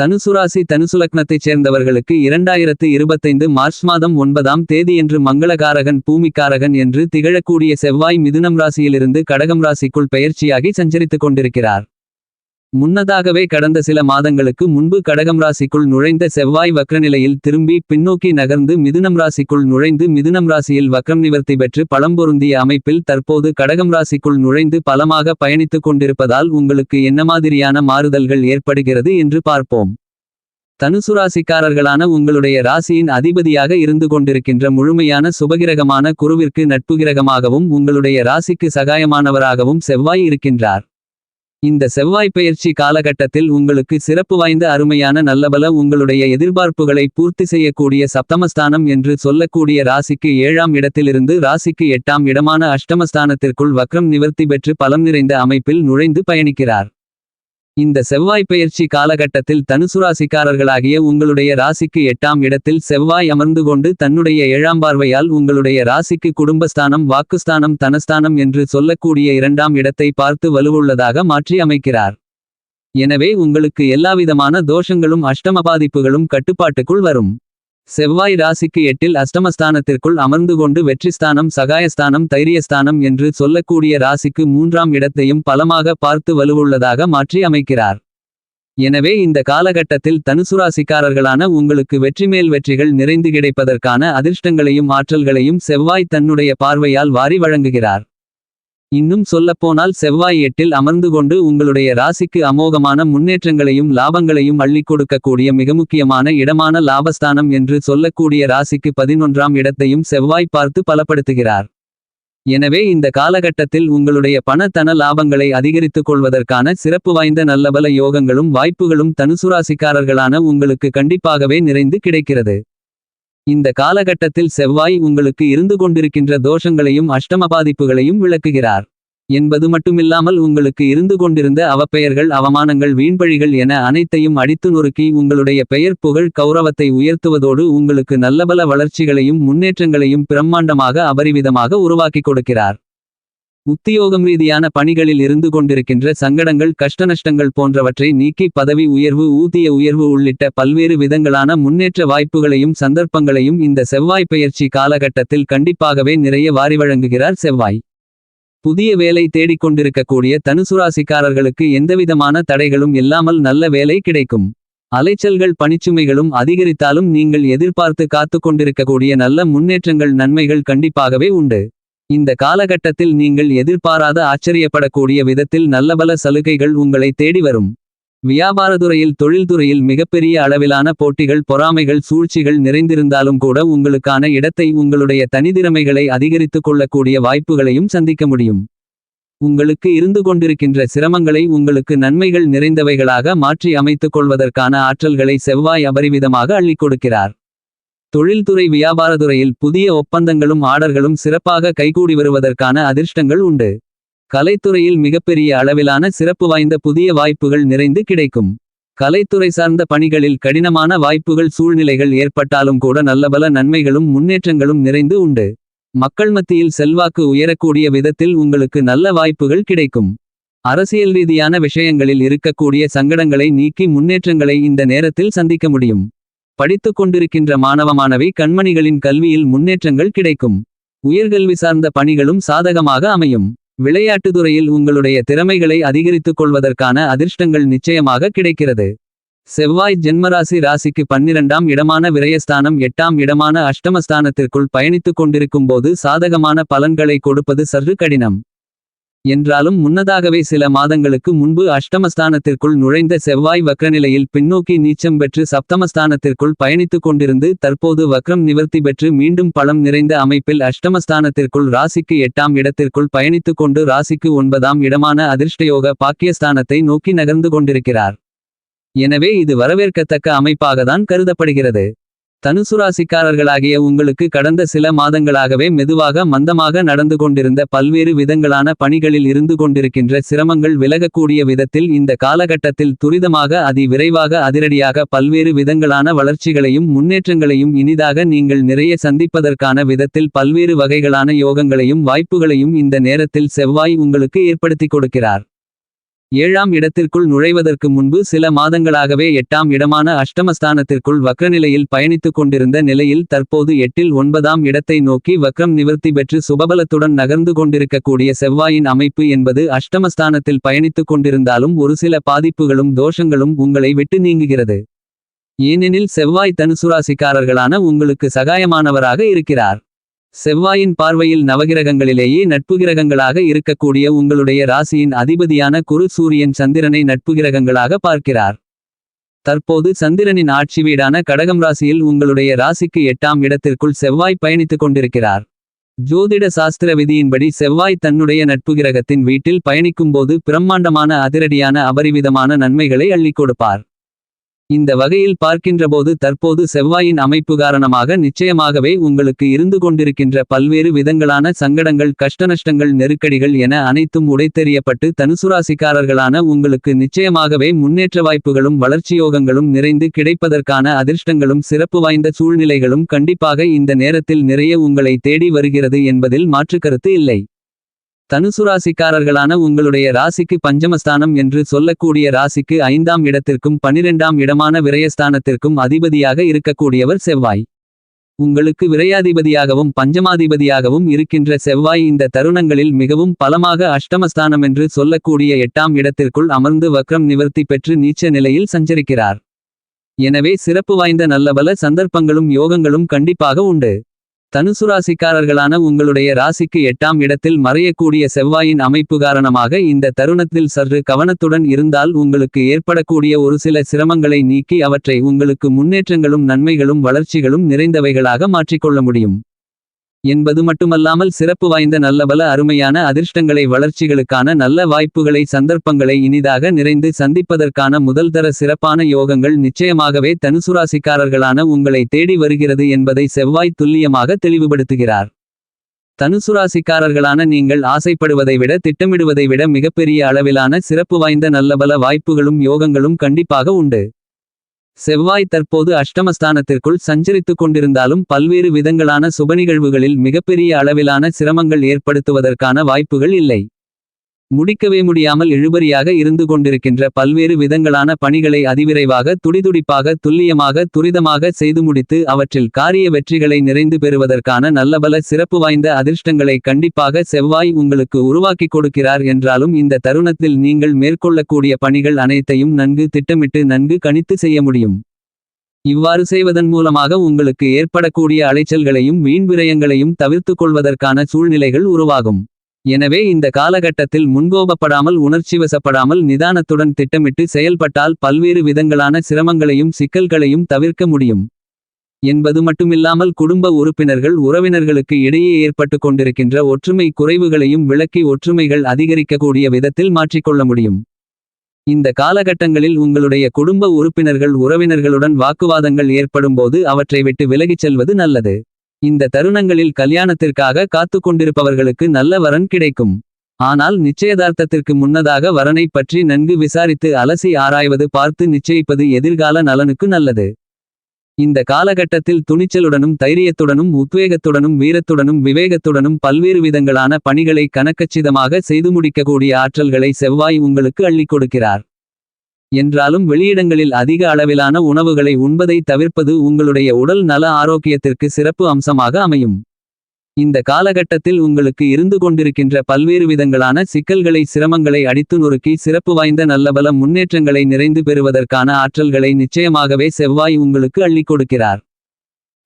தனுசுராசி தனுசுலக்னத்தைச் சேர்ந்தவர்களுக்கு இரண்டாயிரத்து இருபத்தைந்து மார்ச் மாதம் ஒன்பதாம் தேதியன்று மங்களகாரகன் பூமிக்காரகன் என்று திகழக்கூடிய செவ்வாய் மிதுனம் ராசியிலிருந்து கடகம் ராசிக்குள் பெயர்ச்சியாகி சஞ்சரித்துக் கொண்டிருக்கிறார். முன்னதாகவே கடந்த சில மாதங்களுக்கு முன்பு கடகம் ராசிக்குள் நுழைந்த செவ்வாய் வக்ரநிலையில் திரும்பி பின்னோக்கி நகர்ந்து மிதுனம் ராசிக்குள் நுழைந்து மிதுனம் ராசியில் வக்ரம் நிவர்த்தி பெற்று பழம்பொருந்திய அமைப்பில் தற்போது கடகம் ராசிக்குள் நுழைந்து பலமாக பயணித்துக் கொண்டிருப்பதால் உங்களுக்கு என்ன மாதிரியான மாறுதல்கள் ஏற்படுகிறது என்று பார்ப்போம். தனுசு ராசிக்காரர்களான உங்களுடைய ராசியின் அதிபதியாக இருந்து கொண்டிருக்கின்ற முழுமையான சுபகிரகமான குருவிற்கு நட்புகிரகமாகவும் உங்களுடைய ராசிக்கு சகாயமானவராகவும் செவ்வாய் இருக்கின்றார். இந்த செவ்வாய் பயிற்சி காலகட்டத்தில் உங்களுக்கு சிறப்பு வாய்ந்த அருமையான நல்லபல உங்களுடைய எதிர்பார்ப்புகளை பூர்த்தி செய்யக்கூடிய சப்தமஸ்தானம் என்று சொல்லக்கூடிய ராசிக்கு ஏழாம் இடத்திலிருந்து ராசிக்கு எட்டாம் இடமான அஷ்டமஸ்தானத்திற்குள் வக்ரம் நிவர்த்தி பெற்று பலம் நிறைந்த அமைப்பில் நுழைந்து பயணிக்கிறார். இந்த செவ்வாய் பெயர்ச்சி காலகட்டத்தில் தனுசு ராசிக்காரர்களாகிய உங்களுடைய ராசிக்கு எட்டாம் இடத்தில் செவ்வாய் அமர்ந்து கொண்டு தன்னுடைய ஏழாம் பார்வையால் உங்களுடைய ராசிக்கு குடும்பஸ்தானம் வாக்குஸ்தானம் தனஸ்தானம் என்று சொல்லக்கூடிய இரண்டாம் இடத்தை பார்த்து வலுவுள்ளதாக மாற்றி அமைக்கிறார். எனவே உங்களுக்கு எல்லாவிதமான தோஷங்களும் அஷ்டம பாதிப்புகளும் கட்டுப்பாட்டுக்குள் வரும். செவ்வாய் ராசிக்கு எட்டில் அஷ்டமஸ்தானத்திற்குள் அமர்ந்து கொண்டு வெற்றிஸ்தானம் சகாயஸ்தானம் தைரியஸ்தானம் என்று சொல்லக்கூடிய ராசிக்கு மூன்றாம் இடத்தையும் பலமாக பார்த்து வலுவுள்ளதாக மாற்றி அமைக்கிறார். எனவே இந்த காலகட்டத்தில் தனுசு ராசிக்காரர்களான உங்களுக்கு வெற்றிமேல் வெற்றிகள் நிறைந்து கிடைப்பதற்கான அதிர்ஷ்டங்களையும் ஆற்றல்களையும் செவ்வாய் தன்னுடைய பார்வையால் வாரி வழங்குகிறார். இன்னும் சொல்லப்போனால் செவ்வாய் எட்டில் அமர்ந்து கொண்டு உங்களுடைய ராசிக்கு அமோகமான முன்னேற்றங்களையும் லாபங்களையும் அள்ளிக் கொடுக்கக்கூடிய மிக முக்கியமான இடமான லாபஸ்தானம் என்று சொல்லக்கூடிய ராசிக்கு பதினொன்றாம் இடத்தையும் செவ்வாய் பார்த்து பலப்படுத்துகிறார். எனவே இந்த காலகட்டத்தில் உங்களுடைய பண தன லாபங்களை அதிகரித்துக் கொள்வதற்கான சிறப்பு வாய்ந்த நல்லபல யோகங்களும் வாய்ப்புகளும் தனுசுராசிக்காரர்களான உங்களுக்கு கண்டிப்பாகவே நிறைந்து கிடைக்கிறது. இந்த காலகட்டத்தில் செவ்வாய் உங்களுக்கு இருந்து கொண்டிருக்கின்ற தோஷங்களையும் அஷ்டம பாதிப்புகளையும் விளக்குகிறார். என்பது மட்டுமில்லாமல் உங்களுக்கு இருந்து கொண்டிருந்த அவப்பெயர்கள் அவமானங்கள் வீண்பழிகள் என அனைத்தையும் அடித்து நொறுக்கி உங்களுடைய பெயர் புகழ் கௌரவத்தை உயர்த்துவதோடு உங்களுக்கு நல்லபல வளர்ச்சிகளையும் முன்னேற்றங்களையும் பிரம்மாண்டமாக அபரிவிதமாக உருவாக்கிக் கொடுக்கிறார். உத்தியோகம் ரீதியான பணிகளில் இருந்து கொண்டிருக்கின்ற சங்கடங்கள் கஷ்டநஷ்டங்கள் போன்றவற்றை நீக்கி பதவி உயர்வு ஊதிய உயர்வு உள்ளிட்ட பல்வேறு விதங்களான முன்னேற்ற வாய்ப்புகளையும் சந்தர்ப்பங்களையும் இந்த செவ்வாய் பெயர்ச்சி காலகட்டத்தில் கண்டிப்பாகவே நிறைய வாரி வழங்குகிறார் செவ்வாய். புதிய வேலை தேடிக்கொண்டிருக்கக்கூடிய தனுசுராசிக்காரர்களுக்கு எந்தவிதமான தடைகளும் இல்லாமல் நல்ல வேலை கிடைக்கும். அலைச்சல்கள் பணிச்சுமைகளும் அதிகரித்தாலும் நீங்கள் எதிர்பார்த்து காத்து கொண்டிருக்கக்கூடிய நல்ல முன்னேற்றங்கள் நன்மைகள் கண்டிப்பாகவே உண்டு. இந்த காலகட்டத்தில் நீங்கள் எதிர்பாராத ஆச்சரியப்படக்கூடிய விதத்தில் நல்லபல சலுகைகள் உங்களை தேடி வரும். வியாபாரத்துறையில் தொழில்துறையில் மிகப்பெரிய அளவிலான போட்டிகள் பொறாமைகள் சூழ்ச்சிகள் நிறைந்திருந்தாலும் கூட உங்களுக்கான இடத்தை உங்களுடைய தனித்திறமைகளை அதிகரித்துக் கொள்ளக்கூடிய வாய்ப்புகளையும் சந்திக்க முடியும். உங்களுக்கு இருந்து கொண்டிருக்கின்ற சிரமங்களை உங்களுக்கு நன்மைகள் நிறைந்தவைகளாக மாற்றி அமைத்துக் கொள்வதற்கான ஆற்றல்களை செவ்வாய் அபரிவிதமாக அள்ளிக் கொடுக்கிறார். தொழில்துறை வியாபாரதுறையில் புதிய ஒப்பந்தங்களும் ஆர்டர்களும் சிறப்பாக கைகூடி வருவதற்கான அதிர்ஷ்டங்கள் உண்டு. கலைத்துறையில் மிகப்பெரிய அளவிலான சிறப்பு வாய்ந்த புதிய வாய்ப்புகள் நிறைந்து கிடைக்கும். கலைத்துறை சார்ந்த பணிகளில் கடினமான வாய்ப்புகள் சூழ்நிலைகள் ஏற்பட்டாலும் கூட நல்லபல நன்மைகளும் முன்னேற்றங்களும் நிறைந்து உண்டு. மக்கள் மத்தியில் செல்வாக்கு உயரக்கூடிய விதத்தில் உங்களுக்கு நல்ல வாய்ப்புகள் கிடைக்கும். அரசியல் ரீதியான விஷயங்களில் இருக்கக்கூடிய சங்கடங்களை நீக்கி முன்னேற்றங்களை இந்த நேரத்தில் சந்திக்க முடியும். படித்துக் கொண்டிருக்கின்ற மாணவ மாணவி கண்மணிகளின் கல்வியில் முன்னேற்றங்கள் கிடைக்கும். உயர்கல்வி சார்ந்த பணிகளும் சாதகமாக அமையும். விளையாட்டுத்துறையில் உங்களுடைய திறமைகளை அதிகரித்துக் கொள்வதற்கான அதிர்ஷ்டங்கள் நிச்சயமாக கிடைக்கிறது. செவ்வாய் ஜென்மராசி ராசிக்கு பன்னிரண்டாம் இடமான விரயஸ்தானம் எட்டாம் இடமான அஷ்டமஸ்தானத்திற்குள் பயணித்துக் கொண்டிருக்கும்போது சாதகமான பலன்களை கொடுப்பது சற்று கடினம். என்றாலும் முன்னதாகவே சில மாதங்களுக்கு முன்பு அஷ்டமஸ்தானத்திற்குள் நுழைந்த செவ்வாய் வக்ரநிலையில் பின்னோக்கி நீச்சம் பெற்று சப்தமஸ்தானத்திற்குள் பயணித்துக் கொண்டிருந்து தற்போது வக்ரம் நிவர்த்தி பெற்று மீண்டும் பலம் நிறைந்த அமைப்பில் அஷ்டமஸ்தானத்திற்குள் ராசிக்கு எட்டாம் இடத்திற்குள் பயணித்துக் கொண்டு ராசிக்கு ஒன்பதாம் இடமான அதிர்ஷ்டயோக பாக்கியஸ்தானத்தை நோக்கி நகர்ந்து கொண்டிருக்கிறார். எனவே இது வரவேற்கத்தக்க அமைப்பாகத்தான் கருதப்படுகிறது. தனுசுராசிக்காரர்களாகிய உங்களுக்கு கடந்த சில மாதங்களாகவே மெதுவாக மந்தமாக நடந்து கொண்டிருந்த பல்வேறு விதங்களான பணிகளில் இருந்து கொண்டிருக்கின்ற சிரமங்கள் விலகக்கூடிய விதத்தில் இந்த காலகட்டத்தில் துரிதமாக அதி விரைவாக அதிரடியாக பல்வேறு விதங்களான வளர்ச்சிகளையும் முன்னேற்றங்களையும் இனிதாக நீங்கள் நிறைய சந்திப்பதற்கான விதத்தில் பல்வேறு வகைகளான யோகங்களையும் வாய்ப்புகளையும் இந்த நேரத்தில் செவ்வாய் உங்களுக்கு ஏற்படுத்திக் கொடுக்கிறார். ஏழாம் இடத்திற்குள் நுழைவதற்கு முன்பு சில மாதங்களாகவே எட்டாம் இடமான அஷ்டமஸ்தானத்திற்குள் வக்ரநிலையில் பயணித்துக் கொண்டிருந்த நிலையில் தற்போது எட்டில் ஒன்பதாம் இடத்தை நோக்கி வக்ரம் நிவர்த்தி பெற்று சுபபலத்துடன் நகர்ந்து கொண்டிருக்கக்கூடிய செவ்வாயின் அமைப்பு என்பது அஷ்டமஸ்தானத்தில் பயணித்துக் கொண்டிருந்தாலும் ஒரு சில பாதிப்புகளும் தோஷங்களும் உங்களை விட்டு நீங்குகிறது. ஏனெனில் செவ்வாய் தனுசுராசிக்காரர்களான உங்களுக்கு சகாயமானவராக இருக்கிறார். செவ்வாயின் பார்வையில் நவகிரகங்களிலேயே நட்புகிரகங்களாக இருக்கக்கூடிய உங்களுடைய ராசியின் அதிபதியான குரு சூரியன் சந்திரனை நட்புகிரகங்களாக பார்க்கிறார். தற்போது சந்திரனின் ஆட்சி வீடான கடகம் ராசியில் உங்களுடைய ராசிக்கு எட்டாம் இடத்திற்குள் செவ்வாய் பயணித்துக் கொண்டிருக்கிறார். ஜோதிட சாஸ்திர விதியின்படி செவ்வாய் தன்னுடைய நட்புகிரகத்தின் வீட்டில் பயணிக்கும்போது பிரம்மாண்டமான அதிரடியான அபரிவிதமான நன்மைகளை அள்ளிக் கொடுப்பார். இந்த வகையில் பார்க்கின்றபோது தற்போது செவ்வாயின் அமைப்பு காரணமாக நிச்சயமாகவே உங்களுக்கு இருந்து கொண்டிருக்கின்ற பல்வேறு விதங்களான சங்கடங்கள் கஷ்டநஷ்டங்கள் நெருக்கடிகள் என அனைத்தும் உடைத்தெறியப்பட்டு தனுசுராசிக்காரர்களான உங்களுக்கு நிச்சயமாகவே முன்னேற்ற வாய்ப்புகளும் வளர்ச்சியோகங்களும் நிறைந்து கிடைப்பதற்கான அதிர்ஷ்டங்களும் சிறப்பு வாய்ந்த சூழ்நிலைகளும் கண்டிப்பாக இந்த நேரத்தில் நிறைய உங்களை தேடி வருகிறது என்பதில் மாற்றுக்கருத்து இல்லை. தனுசுராசிக்காரர்களான உங்களுடைய ராசிக்கு பஞ்சமஸ்தானம் என்று சொல்லக்கூடிய ராசிக்கு ஐந்தாம் இடத்திற்கும் பனிரெண்டாம் இடமான விரயஸ்தானத்திற்கும் அதிபதியாக இருக்கக்கூடியவர் செவ்வாய். உங்களுக்கு விரையாதிபதியாகவும் பஞ்சமாதிபதியாகவும் இருக்கின்ற செவ்வாய் இந்த தருணங்களில் மிகவும் பலமாக அஷ்டமஸ்தானம் என்று சொல்லக்கூடிய எட்டாம் இடத்திற்குள் அமர்ந்து வக்ரம் நிவர்த்தி பெற்று நீச்ச நிலையில் சஞ்சரிக்கிறார். எனவே சிறப்பு வாய்ந்த நல்லபல சந்தர்ப்பங்களும் யோகங்களும் கண்டிப்பாக உண்டு. தனுசுராசிக்காரர்களான உங்களுடைய ராசிக்கு எட்டாம் இடத்தில் மறையக்கூடிய செவ்வாயின் அமைப்பு காரணமாக இந்த தருணத்தில் சற்று கவனத்துடன் இருந்தால் உங்களுக்கு ஏற்படக்கூடிய ஒரு சில சிரமங்களை நீக்கி அவற்றை உங்களுக்கு முன்னேற்றங்களும் நன்மைகளும் வளர்ச்சிகளும் நிறைந்தவைகளாக மாற்றிக்கொள்ள முடியும். என்பது மட்டுமல்லாமல் சிறப்பு வாய்ந்த நல்லபல அருமையான அதிர்ஷ்டங்களை வளர்ச்சிகளுக்கான நல்ல வாய்ப்புகளை சந்தர்ப்பங்களை இனிதாக நிறைந்து சந்திப்பதற்கான முதல்தர சிறப்பான யோகங்கள் நிச்சயமாகவே தனுசுராசிக்காரர்களான உங்களை தேடி வருகிறது என்பதை செவ்வாய் துல்லியமாக தெளிவுபடுத்துகிறார். தனுசுராசிக்காரர்களான நீங்கள் ஆசைப்படுவதை விட திட்டமிடுவதை விட மிகப்பெரிய அளவிலான சிறப்பு வாய்ந்த நல்லபல வாய்ப்புகளும் யோகங்களும் கண்டிப்பாக உண்டு. செவ்வாய் தற்போது அஷ்டமஸ்தானத்திற்குள் சஞ்சரித்துக் கொண்டிருந்தாலும் பல்வேறு விதங்களான சுபநிகழ்வுகளில் மிகப்பெரிய அளவிலான சிரமங்கள் ஏற்படுத்துவதற்கான வாய்ப்புகள் இல்லை. முடிக்கவே முடியாமல் இழுபறியாக இருந்து கொண்டிருக்கின்ற பல்வேறு விதங்களான பணிகளை அதிவிரைவாக துடிதுடிப்பாக துல்லியமாக துரிதமாக செய்து முடித்து அவற்றில் காரிய வெற்றிகளை நிறைந்து பெறுவதற்கான நல்லபல சிறப்பு வாய்ந்த அதிர்ஷ்டங்களை கண்டிப்பாக செவ்வாய் உங்களுக்கு உருவாக்கிக் கொடுக்கிறார் என்றாலும் இந்த தருணத்தில் நீங்கள் மேற்கொள்ளக்கூடிய பணிகள் அனைத்தையும் நன்கு திட்டமிட்டு நன்கு கணித்து செய்ய முடியும். இவ்வாறு செய்வதன் மூலமாக உங்களுக்கு ஏற்படக்கூடிய அலைச்சல்களையும் வீண் விரயங்களையும் தவிர்த்துக் கொள்வதற்கான சூழ்நிலைகள் உருவாகும். எனவே இந்த காலகட்டத்தில் முன்கோபப்படாமல் உணர்ச்சிவசப்படாமல் நிதானத்துடன் திட்டமிட்டு செயல்பட்டால் பல்வேறு விதங்களான சிரமங்களையும் சிக்கல்களையும் தவிர்க்க முடியும். என்பது மட்டுமில்லாமல் குடும்ப உறுப்பினர்கள் உறவினர்களுக்கு இடையே ஏற்பட்டு கொண்டிருக்கின்ற ஒற்றுமை குறைவுகளையும் விளக்கி ஒற்றுமைகள் அதிகரிக்கக்கூடிய விதத்தில் மாற்றிக்கொள்ள முடியும். இந்த காலகட்டங்களில் உங்களுடைய குடும்ப உறுப்பினர்கள் உறவினர்களுடன் வாக்குவாதங்கள் ஏற்படும்போது அவற்றை விட்டு விலகிச் செல்வது நல்லது. இந்த தருணங்களில் கல்யாணத்திற்காக காத்து கொண்டிருப்பவர்களுக்கு நல்ல வரன் கிடைக்கும். ஆனால் நிச்சயதார்த்தத்திற்கு முன்னதாக வரனை பற்றி நன்கு விசாரித்து அலசி ஆராய்வது பார்த்து நிச்சயிப்பது எதிர்கால நலனுக்கு நல்லது. இந்த காலகட்டத்தில் துணிச்சலுடனும் தைரியத்துடனும் உத்வேகத்துடனும் வீரத்துடனும் விவேகத்துடனும் பல்வேறு விதங்களான பணிகளை கணக்கச்சிதமாக செய்து முடிக்கக்கூடிய ஆற்றல்களை செவ்வாய் உங்களுக்கு அள்ளிக் கொடுக்கிறார். என்றாலும் வெளியிடங்களில் அதிக அளவிலான உணவுகளை உண்பதை தவிர்ப்பது உங்களுடைய உடல் நல ஆரோக்கியத்திற்கு சிறப்பு அம்சமாக அமையும். இந்த காலகட்டத்தில் உங்களுக்கு இருந்து கொண்டிருக்கின்ற பல்வேறு விதங்களான சிக்கல்களை சிரமங்களை அடித்து நொறுக்கி சிறப்பு வாய்ந்த நல்லபல முன்னேற்றங்களை நிறைந்து பெறுவதற்கான ஆற்றல்களை நிச்சயமாகவே செவ்வாய் உங்களுக்கு அள்ளிக் கொடுக்கிறார்.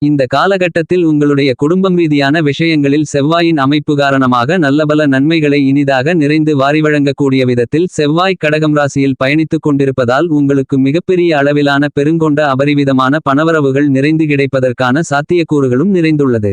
இந்த காலகட்டத்தில் உங்களுடைய குடும்பம் ரீதியான விஷயங்களில் செவ்வாயின் அமைப்பு காரணமாக நல்லபல நன்மைகளை இனிதாக நிறைந்து வாரி வழங்கக்கூடிய விதத்தில் செவ்வாய் கடகம் ராசியில் பயணித்துக் கொண்டிருப்பதால் உங்களுக்கு மிகப்பெரிய அளவிலான பெருங்கொண்ட அபரிவிதமான பணவரவுகள் நிறைந்து கிடைப்பதற்கான சாத்தியக்கூறுகளும் நிறைந்துள்ளது.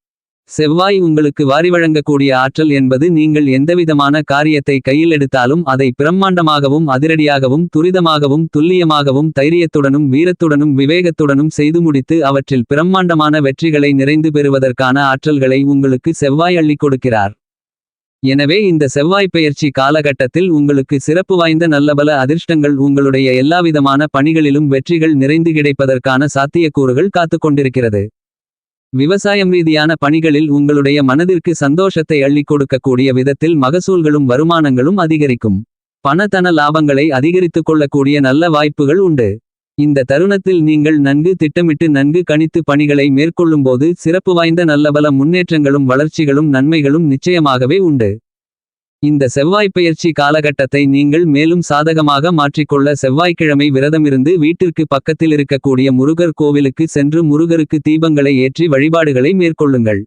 செவ்வாய் உங்களுக்கு வாரி வழங்கக்கூடிய ஆற்றல் என்பது நீங்கள் எந்தவிதமான காரியத்தை கையில் எடுத்தாலும் அதை பிரம்மாண்டமாகவும் அதிரடியாகவும் துரிதமாகவும் துல்லியமாகவும் தைரியத்துடனும் வீரத்துடனும் விவேகத்துடனும் செய்து முடித்து அவற்றில் பிரம்மாண்டமான வெற்றிகளை நிறைந்து பெறுவதற்கான ஆற்றல்களை உங்களுக்கு செவ்வாய் அள்ளிக் கொடுக்கிறார். எனவே இந்த செவ்வாய் பெயர்ச்சி காலகட்டத்தில் உங்களுக்கு சிறப்பு வாய்ந்த நல்லபல அதிர்ஷ்டங்கள் உங்களுடைய எல்லாவிதமான பணிகளிலும் வெற்றிகள் நிறைந்து கிடைப்பதற்கான சாத்தியக்கூறுகள் காத்துக் கொண்டிருக்கிறது. விவசாயம் ரீதியான பணிகளில் உங்களுடைய மனதிற்கு சந்தோஷத்தை அள்ளி கொடுக்கக்கூடிய விதத்தில் மகசூல்களும் வருமானங்களும் அதிகரிக்கும். பணத்தன லாபங்களை அதிகரித்துக் கொள்ளக்கூடிய நல்ல வாய்ப்புகள் உண்டு. இந்த தருணத்தில் நீங்கள் நன்கு திட்டமிட்டு நன்கு கணித்து பணிகளை மேற்கொள்ளும்போது சிறப்பு வாய்ந்த நல்லபல முன்னேற்றங்களும் வளர்ச்சிகளும் நன்மைகளும் நிச்சயமாகவே உண்டு. இந்த செவ்வாய் பெயர்ச்சி காலகட்டத்தை நீங்கள் மேலும் சாதகமாக மாற்றிக்கொள்ள செவ்வாய்க்கிழமை விரதமிருந்து வீட்டிற்கு பக்கத்தில் இருக்கக்கூடிய முருகர் கோவிலுக்கு சென்று முருகருக்கு தீபங்களை ஏற்றி வழிபாடுகளை மேற்கொள்ளுங்கள்.